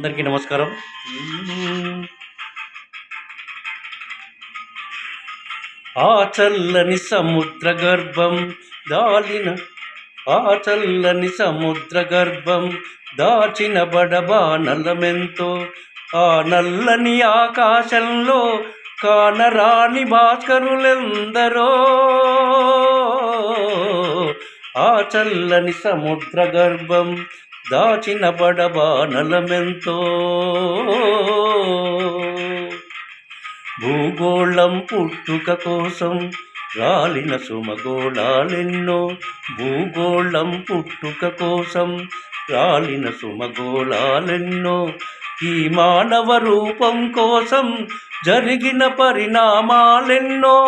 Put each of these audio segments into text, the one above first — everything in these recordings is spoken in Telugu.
అందరికీ నమస్కారం. ఆ చల్లని సముద్ర గర్భం దాలిన ఆ చల్లని సముద్ర గర్భం దాచిన బడబానలమెంతో ఆ నల్లని ఆకాశంలో కానరాని భాస్కరులెందరో. ఆ చల్లని సముద్ర గర్భం దాచిన బడబానలమెంతో భూగోళం పుట్టుక కోసం రాలిన సుమగోళాలెన్నో. భూగోళం పుట్టుక కోసం రాలిన సుమగోళాలెన్నో. ఈ మానవ రూపం కోసం జరిగిన పరిణామాలెన్నో.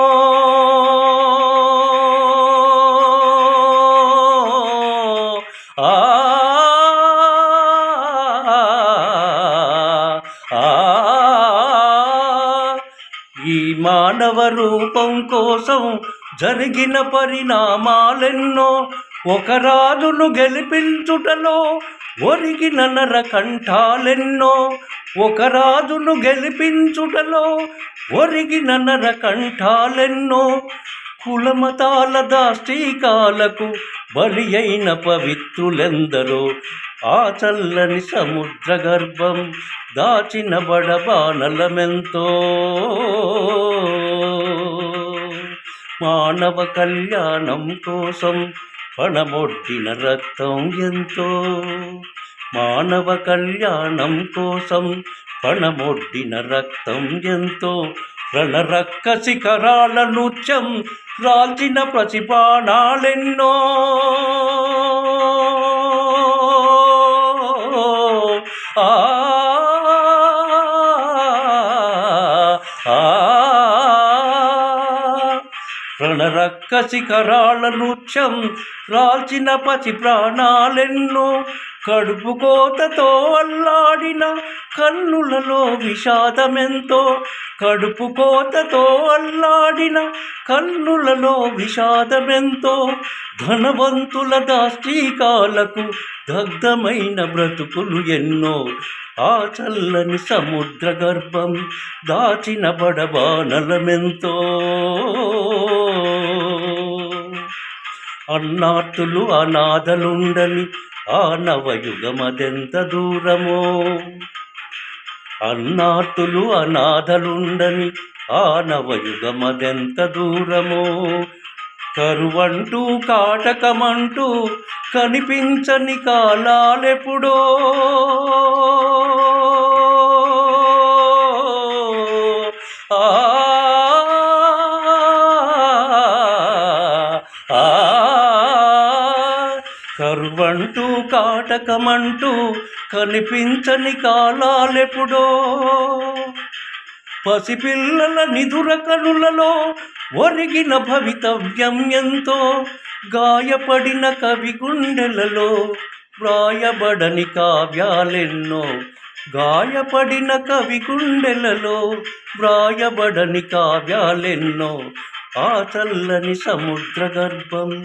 మానవ రూపం కోసం జరిగిన పరిణామాలెన్నో ఒక రాజును గెలిపించుటలో ఒరిగిన నర కంఠాలెన్నో ఒక రాజును గెలిపించుటలో ఒరిగిన నర కంఠాలెన్నో కులమతాల దాష్టీకాలకు బలి అయిన పవిత్రులెందరో ఆ చల్లని సముద్ర గర్భం దాచిన బడబానలమెంతో మానవ కళ్యాణం కోసం పణమొట్టిన రక్తం ఎంతో. మానవ కళ్యాణం కోసం పణమొడ్డిన రక్తం ఎంతో. రణరక్క శిఖరాల నృత్యం రాల్చిన ప్రతిపాణాలెన్నో ఆ రణరక్క శిఖరాల నృత్యం రాల్చిన పసి ప్రాణాలెన్నో కడుపు కోతతో అల్లాడిన కన్నులలో విషాదమెంతో కడుపు కోతతో అల్లాడిన కన్నులలో విషాదమెంతో ధనవంతుల దాష్టీకాలకు దగ్ధమైన బ్రతుకులు ఎన్నో ఆ చల్లని సముద్ర గర్భం దాచిన బడబానలమెంతో అన్నార్తులు అనాథలుండని ఆ నవయుగమదెంత దూరమో? అన్నార్తులు అనాథలుండని ఆ నవయుగమదెంత దూరమో? కరువంటూ కాటకమంటూ కనిపించని కాలాలెప్పుడో? కరువంటూ కాటకమంటూ కనిపించని కాలాలెప్పుడో. పసిపిల్లల నిధుర కనులలో ఒరిగిన భవితవ్యం ఎంతో. గాయపడిన కవి గుండెలలో వ్రాయబడని కావ్యాలెన్నో. గాయపడిన కవి గుండెలలో వ్రాయబడని కావ్యాలెన్నో. ఆ చల్లని సముద్ర గర్భం